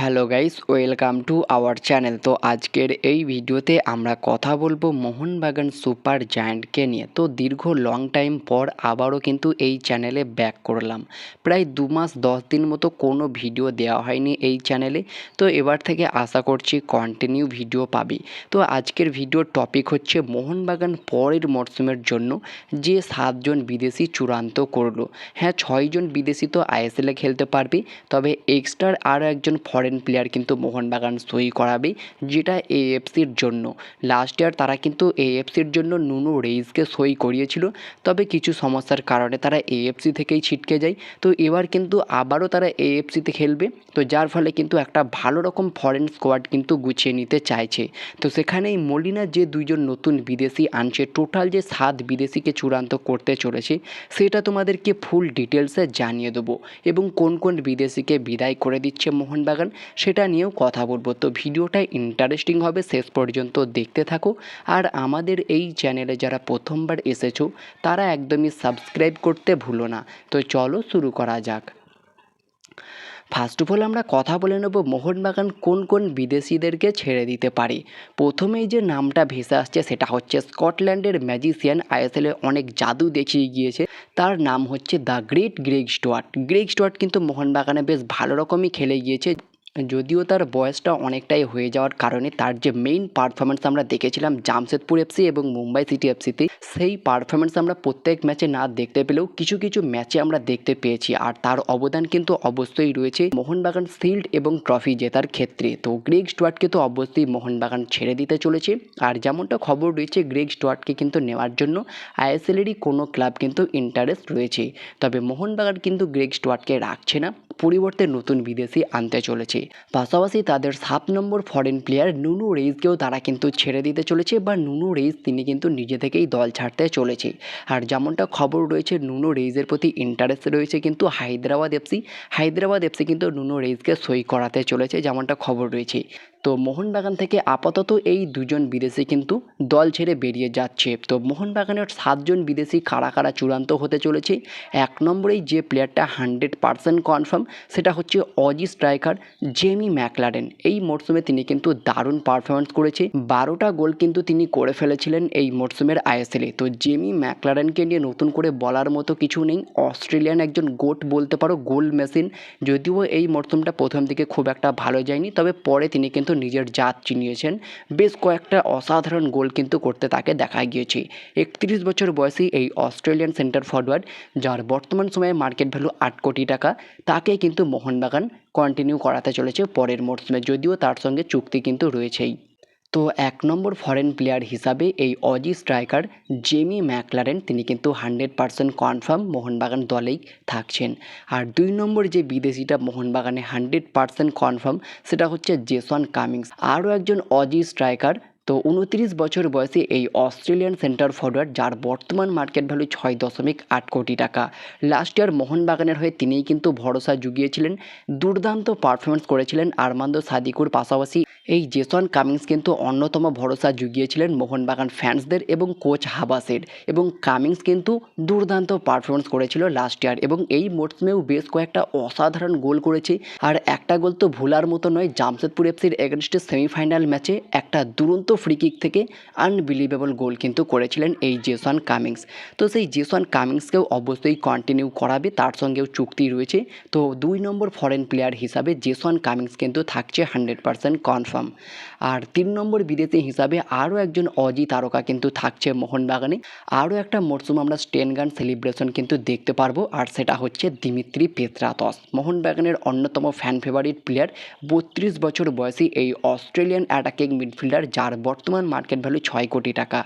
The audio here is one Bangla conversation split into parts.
Hello guys welcome to our channel তো আজকের এই ভিডিওতে আমরা কথা বলব মোহনবাগান সুপার জায়ান্টকে নিয়ে। তো দীর্ঘ লং টাইম পর আবারও কিন্তু এই চ্যানেলে ব্যাক করলাম। প্রায় দু মাস দশ দিন মতো কোনো ভিডিও দেওয়া হয়নি এই চ্যানেলে তো এবার থেকে আশা করছি কন্টিনিউ ভিডিও পাবি। তো আজকের ভিডিওর টপিক হচ্ছে মোহনবাগান পরের মরশুমের জন্য যে সাতজন বিদেশি চূড়ান্ত করল। হ্যাঁ ছয়জন বিদেশি তো আইএসএলে খেলতে পারবে। তবে এক্সট্রার আর একজন ফরেন প্লেয়ার কিন্তু মোহনবাগান সই করাবে, যেটা এএফসির জন্য। লাস্ট ইয়ার তারা কিন্তু এএফসির জন্য নুনু রেইসকে সই করিয়েছিল, তবে কিছু সমস্যার কারণে তারা এএফসি থেকেই ছিটকে যায়। তো এবার কিন্তু আবারও তারা এএফসিতে খেলবে, তো যার ফলে কিন্তু একটা ভালো রকম ফরেন স্কোয়াড কিন্তু গুছিয়ে নিতে চাইছে। তো সেখানেই মলিনা যে দুইজন নতুন বিদেশি আনছে টোটাল যে সাত বিদেশিকে চূড়ান্ত করতে চলেছে, সেটা তোমাদেরকে ফুল ডিটেলসে জানিয়ে দেবো। এবং কোন কোন বিদেশিকে বিদায় করে দিচ্ছে মোহনবাগান সেটা নিয়েও কথা বলব। তো ভিডিওটা ইন্টারেস্টিং হবে, শেষ পর্যন্ত দেখতে থাকো। আর আমাদের এই চ্যানেলে যারা প্রথমবার এসেছ, তারা একদমই সাবস্ক্রাইব করতে ভুলো না। তো চলো শুরু করা যাক। ফার্স্ট অফ অল আমরা কথা বলে নেব মোহনবাগান কোন কোন বিদেশিদেরকে ছেড়ে দিতে পারে। প্রথমেই যে নামটা ভেসে আসছে, সেটা হচ্ছে স্কটল্যান্ডের ম্যাজিশিয়ান আইএসএলে অনেক জাদু দেখিয়ে গিয়েছে। তার নাম হচ্ছে the great Greg Stuart. Greg Stuart কিন্তু মোহনবাগানে বেশ ভালো রকমই খেলে গিয়েছে। যদিও তার বয়সটা অনেকটাই হয়ে যাওয়ার কারণে তার যে মেইন পারফরমেন্স আমরা দেখেছিলাম জামশেদপুর এফসি এবং মুম্বাই সিটি এফসিতে সেই পারফরমেন্স আমরা প্রত্যেক ম্যাচে না দেখতে পেলেও কিছু কিছু ম্যাচে আমরা দেখতে পেয়েছি। আর তার অবদান কিন্তু অবশ্যই রয়েছে মোহনবাগান শিল্ড এবং ট্রফি জেতার ক্ষেত্রে। তো গ্রেগ স্টুয়ার্টকে তো অবশ্যই মোহনবাগান ছেড়ে দিতে চলেছে। আর যেমনটা খবর রয়েছে গ্রেগ স্টুয়ার্টকে কিন্তু নেওয়ার জন্য আইএসএলেরই কোনো ক্লাব কিন্তু ইন্টারেস্ট রয়েছে। তবে মোহনবাগান কিন্তু গ্রেগ স্টুয়ার্টকে রাখছে না। পরিবর্তে নতুন বিদেশি আনতে চলেছে। পাশাপাশি তাদের সাত নম্বর ফরেন প্লেয়ার নুনু রেইসকেও তারা কিন্তু ছেড়ে দিতে চলেছে বা নুনু রেইস তিনি কিন্তু নিজে থেকেই দল ছাড়তে চলেছে। আর যেমনটা খবর রয়েছে, নুনু রেইসের প্রতি ইন্টারেস্ট রয়েছে কিন্তু হায়দ্রাবাদ এফসি হায়দ্রাবাদ এফসি কিন্তু নুনু রেইসকে সই করাতে চলেছে, যেমনটা খবর রয়েছে। তো মোহনবাগান থেকে আপাতত এই দুজন বিদেশি কিন্তু দল ছেড়ে বেরিয়ে যাচ্ছে। তো মোহনবাগানের সাতজন বিদেশি কারা কারা চূড়ান্ত হতে চলেছে, এক নম্বরেই যে প্লেয়ারটা হান্ড্রেড পারসেন্ট কনফার্ম সেটা হচ্ছে অজি স্ট্রাইকার জেমি ম্যাকলারেন এই মরশুমে তিনি কিন্তু দারুণ পারফরমেন্স করেছে। বারোটা গোল কিন্তু তিনি করে ফেলেছিলেন এই মরশুমের আইএসএলে তো জেমি ম্যাকলারেনকে নিয়ে নতুন করে বলার মতো কিছু নেই। অস্ট্রেলিয়ান একজন গোট বলতে পারো গোল মেশিন যদিও এই মরশুমটা প্রথম দিকে খুব একটা ভালো যায়নি, তবে পরে তিনি কিন্তু নিজের জাত চিনিয়েছেন। বেশ কয়েকটা অসাধারণ গোল কিন্তু করতে তাকে দেখা গিয়েছে। একত্রিশ বছর বয়সী এই অস্ট্রেলিয়ান সেন্টার ফরওয়ার্ড, যার বর্তমান সময়ে মার্কেট ভ্যালু আট কোটি টাকা, তাকে কিন্তু মোহনবাগান কন্টিনিউ করাতে চলেছে পরের মরশুমে, যদিও তার সঙ্গে চুক্তি কিন্তু রয়েছেই। তো এক নম্বর ফরেন প্লেয়ার হিসাবে এই অজি স্ট্রাইকার জেমি ম্যাকলারেন তিনি কিন্তু হান্ড্রেড পারসেন্ট কনফার্ম মোহনবাগান দলেই থাকছেন। আর দুই নম্বর যে বিদেশিটা মোহনবাগানে হান্ড্রেড পারসেন্ট কনফার্ম সেটা হচ্ছে জেসন কামিংস আরও একজন অজি স্ট্রাইকার তো উনত্রিশ বছর বয়সে এই অস্ট্রেলিয়ান সেন্টার ফরওয়ার্ড যার বর্তমান মার্কেট ভ্যালু ছয় দশমিক আট কোটি টাকা। লাস্ট ইয়ার মোহনবাগানের হয়ে তিনিই কিন্তু ভরসা জুগিয়েছিলেন, দুর্দান্ত পারফরমেন্স করেছিলেন আরমান্দ সাদিকুর পাশাপাশি এই জেসন কামিংস কিন্তু অন্যতম ভরসা জুগিয়েছিলেন মোহনবাগান ফ্যান্সদের এবং কোচ হাবাসের এবং কামিংস কিন্তু দুর্দান্ত পারফরমেন্স করেছিল লাস্ট ইয়ার এবং এই মরশুমেও বেশ কয়েকটা অসাধারণ গোল করেছে আর একটা গোল তো ভোলার মতো নয়, জামশেদপুর এফসির এগেনস্টে সেমিফাইনাল ম্যাচে একটা দুরন্ত ফ্রি কিক থেকে আনবিলিভেবল গোল কিন্তু করেছিলেন এই জেসন কামিংস। তো সেই জেসন কামিংসকেও অবশ্যই কন্টিনিউ করাবে, তার সঙ্গেও চুক্তি রয়েছে। তো দুই নম্বর ফরেন প্লেয়ার হিসাবে জেসন কামিংস কিন্তু থাকছে হান্ড্রেড পারসেন্ট কনফার্ম আর তিন নম্বর বিদেশি হিসাবে আরও একজন অজি তারকা কিন্তু থাকছে মোহনবাগানে। আরও একটা মরশুম আমরা স্টেন গান সেলিব্রেশন কিন্তু দেখতে পারব, আর সেটা হচ্ছে দিমিত্রি পেত্রাতস। মোহনবাগানের অন্যতম ফ্যান ফেভারিট প্লেয়ার বত্রিশ বছর বয়সী এই অস্ট্রেলিয়ান অ্যাটাকিং মিডফিল্ডার যার বর্তমান মার্কেট ভ্যালু ছয় কোটি টাকা।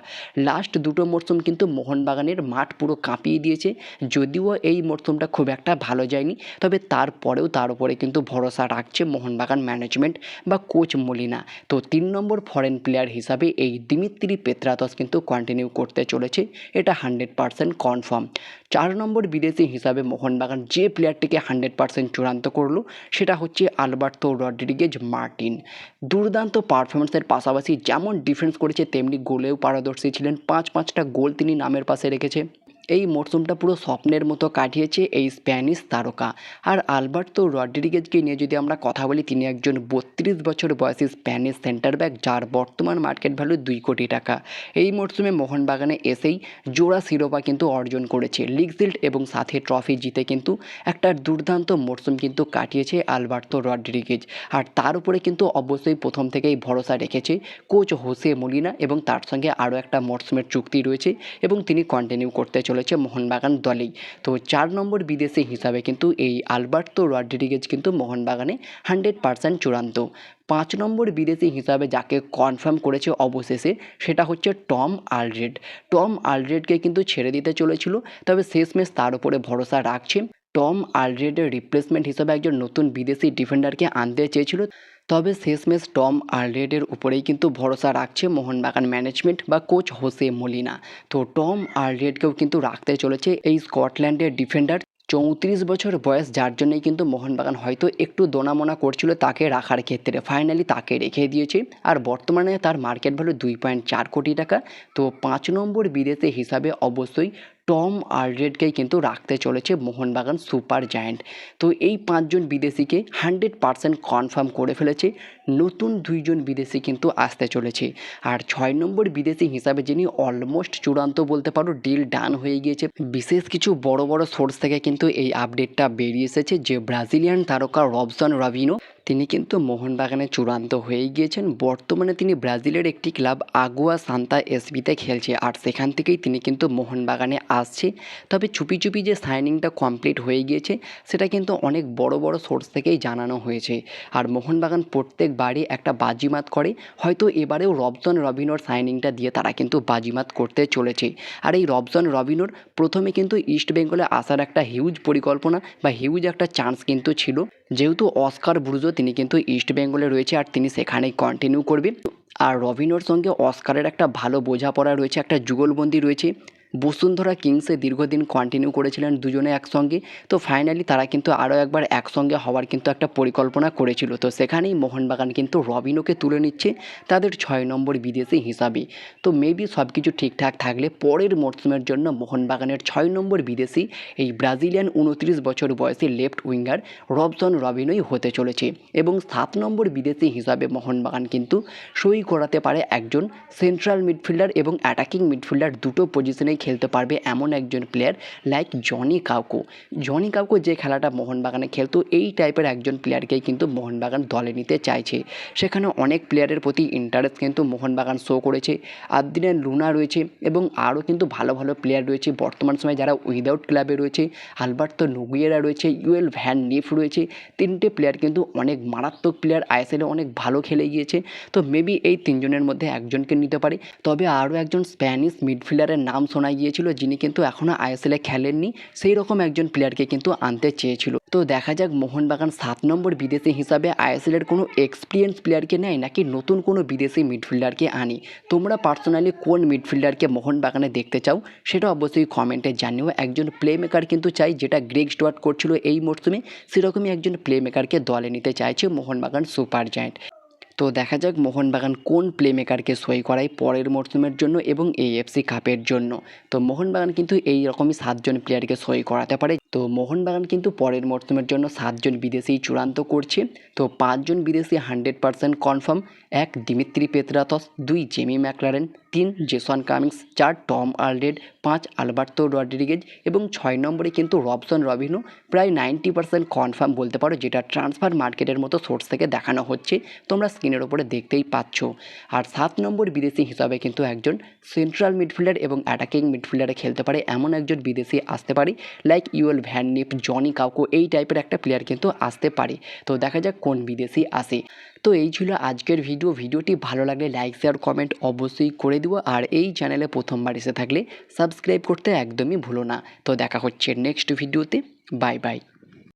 লাস্ট দুটো মরসুম কিন্তু মোহনবাগানের মাঠ পুরো কাঁপিয়ে দিয়েছে, যদিও এই মরসুমটা খুব একটা ভালো যায়নি, তবে তারপরেও তার উপরে কিন্তু ভরসা রাখছে মোহনবাগান ম্যানেজমেন্ট বা কোচ মলিনা। তো তিন নম্বর ফরেন প্লেয়ার হিসাবে এই দিমিত্রি পেত্রাতস কিন্তু কন্টিনিউ করতে চলেছে। এটা হান্ড্রেড পারসেন্ট কনফার্ম চার নম্বর বিদেশি হিসাবে মোহনবাগান যে প্লেয়ারটিকে হান্ড্রেড পারসেন্ট চূড়ান্ত করল, সেটা হচ্ছে আলবার্তো রড্রিগেজ মার্টিন। দুর্দান্ত পারফরমেন্সের পাশাপাশি যেমন ডিফেন্স করেছে, তেমনি গোলেও পারদর্শী ছিলেন। পাঁচ পাঁচটা গোল তিনি নামের পাশে রেখেছে। এই মরশুমটা পুরো স্বপ্নের মতো কাটিয়েছে এই স্প্যানিশ তারকা। আর আলবার্তো রড্রিগেজকে নিয়ে যদি আমরা কথা বলি, তিনি একজন বত্রিশ বছর বয়সী স্প্যানিশ সেন্টার ব্যাক, যার বর্তমান মার্কেট ভ্যালু দুই কোটি টাকা। এই মরশুমে মোহনবাগানে এসেই জোড়া শিরোপা কিন্তু অর্জন করেছে। লিগ এবং সাথে ট্রফি জিতে কিন্তু একটা দুর্দান্ত মরশুম কিন্তু কাটিয়েছে আলবার্তো রড্রিগেজ। আর তার উপরে কিন্তু অবশ্যই প্রথম থেকেই ভরসা রেখেছে কোচ হোসে মলিনা এবং তার সঙ্গে আরও একটা মরশুমের চুক্তি রয়েছে এবং তিনি কন্টিনিউ করতে চলেছে মোহনবাগান দলেই। তো চার নম্বর বিদেশি হিসাবে কিন্তু এই আলবার্তো রড্রিগেজ কিন্তু মোহনবাগানে হান্ড্রেড পার্সেন্ট চূড়ান্ত। পাঁচ নম্বর বিদেশি হিসাবে যাকে কনফার্ম করেছে অবশেষে সেটা হচ্ছে টম আলরেড টম আলরেডকে কিন্তু ছেড়ে দিতে চলেছিল, তবে শেষমেশ তার উপরে ভরসা রাখছে। টম আলরেডের রিপ্লেসমেন্ট হিসাবে একজন নতুন বিদেশি ডিফেন্ডারকে আনতে চেয়েছিল। তবে শেষমেশ টম আলরেডের উপরেই কিন্তু ভরসা রাখছে মোহনবাগান ম্যানেজমেন্ট বা কোচ হোসে মলিনা। তো টম আলরেডকেও কিন্তু রাখতে চলেছে এই স্কটল্যান্ডের ডিফেন্ডার। চৌত্রিশ বছর বয়স, যার জন্যই কিন্তু মোহনবাগান হয়তো একটু দোনামোনা করছিল তাকে রাখার ক্ষেত্রে। ফাইনালি তাকে রেখে দিয়েছে আর বর্তমানে তার মার্কেট ভ্যালু দুই পয়েন্ট চার কোটি টাকা। তো পাঁচ নম্বর বিদেশে হিসাবে অবশ্যই টম আলরেডকেই কিন্তু রাখতে চলেছে মোহনবাগান সুপার জায়ান্ট। তো এই পাঁচজন বিদেশিকে হান্ড্রেড পারসেন্ট কনফার্ম করে ফেলেছে। নতুন দুইজন বিদেশি কিন্তু আসতে চলেছে। আর ছয় নম্বর বিদেশি হিসাবে যিনি অলমোস্ট চূড়ান্ত বলতে পারো, ডিল ডান হয়ে গিয়েছে। বিশেষ কিছু বড় বড় সোর্স থেকে কিন্তু এই আপডেটটা বেরিয়ে এসেছে যে ব্রাজিলিয়ান তারকা রবসন রাভিনো। তিনি কিন্তু মোহনবাগানে চূড়ান্ত হয়ে গিয়েছেন। বর্তমানে তিনি ব্রাজিলের একটি ক্লাব আগুয়া সান্তা এসবিতে খেলছে আর সেখান থেকেই তিনি কিন্তু মোহনবাগানে আসছে। তবে চুপি চুপি যে সাইনিংটা কমপ্লিট হয়ে গিয়েছে, সেটা কিন্তু অনেক বড় বড় সোর্স থেকেই জানানো হয়েছে। আর মোহনবাগান প্রত্যেকবারই একটা বাজিমাত করে। হয়তো এবারেও রবজন রবিনোর সাইনিংটা দিয়ে তারা কিন্তু বাজিমাত করতে চলেছে। আর এই রবজন রবিনোর প্রথমে কিন্তু ইস্ট বেঙ্গলে আসার একটা হিউজ পরিকল্পনা বা হিউজ একটা চান্স কিন্তু ছিল। যেহেতু অস্কার ব্রুজো, তিনি কিন্তু ইস্ট বেঙ্গলে রয়েছে আর তিনি সেখানেই কন্টিনিউ করবে। আর রবিনোর সঙ্গে অস্কারের একটা ভালো বোঝাপড়া রয়েছে, একটা যুগলবন্দি রয়েছে। বসুন্ধরা কিংসে দীর্ঘদিন কন্টিনিউ করেছিলেন দুজনে একসঙ্গে। তো ফাইনালি তারা কিন্তু আরও একবার একসঙ্গে হওয়ার কিন্তু একটা পরিকল্পনা করেছিল। তো সেখানেই মোহনবাগান কিন্তু রবিনোকে তুলে নিচ্ছে তাদের ছয় নম্বর বিদেশি হিসাবে। তো মেবি সব কিছু ঠিকঠাক থাকলে পরের মরশুমের জন্য মোহনবাগানের ছয় নম্বর বিদেশি এই ব্রাজিলিয়ান উনত্রিশ বছর বয়সী লেফট উইঙ্গার রবসন রবিনোই হতে চলেছে। এবং সাত নম্বর বিদেশি হিসাবে মোহনবাগান কিন্তু সই করাতে পারে একজন সেন্ট্রাল মিডফিল্ডার এবং অ্যাটাকিং মিডফিল্ডার দুটো পজিশনেই খেলতে পারবে এমন একজন player like Joni Kauko Joni Kauko যে খেলাটা মোহনবাগানে খেলতো, এই টাইপের একজন প্লেয়ারকেই কিন্তু মোহনবাগান দলে নিতে চাইছে। সেখানে অনেক প্লেয়ারের প্রতি ইন্টারেস্ট কিন্তু মোহনবাগান শো করেছে। আদ্রিয়ান লুনা রয়েছে এবং আরও কিন্তু ভালো ভালো প্লেয়ার রয়েছে। বর্তমান সময়ে যারা উইদাউট ক্লাবে রয়েছে, আলবার্তো নুগুয়েরা রয়েছে ইউএল ভ্যান নিফ রয়েছে, তিনটে প্লেয়ার কিন্তু অনেক মারাত্মক প্লেয়ার আইএসএলে অনেক ভালো খেলে গিয়েছে। তো মেবি এই তিনজনের মধ্যে একজনকে নিতে পারে। তবে আরও একজন স্প্যানিশ মিডফিল্ডারের নাম শোনা গিয়েছিল যিনি কিন্তু এখনও আইএসএলে খেলেননি, সেই রকম একজন প্লেয়ারকে কিন্তু আনতে চেয়েছিল। তো দেখা যাক মোহনবাগান সাত নম্বর বিদেশি হিসাবে আইএসএলের কোনো এক্সপিরিয়েন্স প্লেয়ারকে নেয় নাকি নতুন কোনো বিদেশি মিডফিল্ডারকে আনি। তোমরা পার্সোনালি কোন মিডফিল্ডারকে মোহনবাগানে দেখতে চাও, সেটা অবশ্যই কমেন্টে জানিও। একজন প্লে মেকার কিন্তু চাই যেটা গ্রেগ স্টুয়ার্ট করছিল এই মরশুমে সেরকমই একজন প্লে মেকারকে দলে নিতে চাইছে মোহনবাগান সুপার জায়েন্ট। তো দেখা যাক মোহনবাগান কোন প্লেমেকারকে সই করায় পরের মরশুমের জন্য এবং এএফসি কাপের জন্য। তো মোহনবাগান কিন্তু এই রকমই সাতজন প্লেয়ারকে সই করাতে পারে তো মোহনবাগান কিন্তু পরের মরশুমের জন্য সাতজন বিদেশি চূড়ান্ত করছে। তো পাঁচজন বিদেশি হান্ড্রেড পার্সেন্ট কনফার্ম, এক দিমিত্রি পেত্রাতস, দুই জেমি ম্যাকলারেন, তিন জেসন কামিংস, চার টম আলডেড পাঁচ আলবার্তো রড্রিগেজ এবং ছয় নম্বরে কিন্তু রবসন রবিনো। প্রায় নাইনটি পার্সেন্ট কনফার্ম বলতে পারো যেটা ট্রান্সফার মার্কেটের মতো সোর্স থেকে দেখানো হচ্ছে। তোমরা স্ক্রিনের ওপরে দেখতেই পাচ্ছ। আর সাত নম্বর বিদেশি হিসাবে কিন্তু একজন সেন্ট্রাল মিডফিল্ডার এবং অ্যাটাকিং মিডফিল্ডারে খেলতে পারে এমন একজন বিদেশি আসতে পারে, লাইক ইউএল ভ্যান নিপ জনি কাউকো এই টাইপের একটা প্লেয়ার কিন্তু আসতে পারে। তো দেখা যাক কোন বিদেশি আসে। তো এই ছিল আজকের ভিডিও ভিডিওটি ভালো লাগলে লাইক শেয়ার কমেন্ট অবশ্যই করে দিও। আর এই চ্যানেলে প্রথমবার এসে থাকলে সাবস্ক্রাইব করতে একদমই ভুলো না। তো দেখা হচ্ছে নেক্সট ভিডিওতে বাই বাই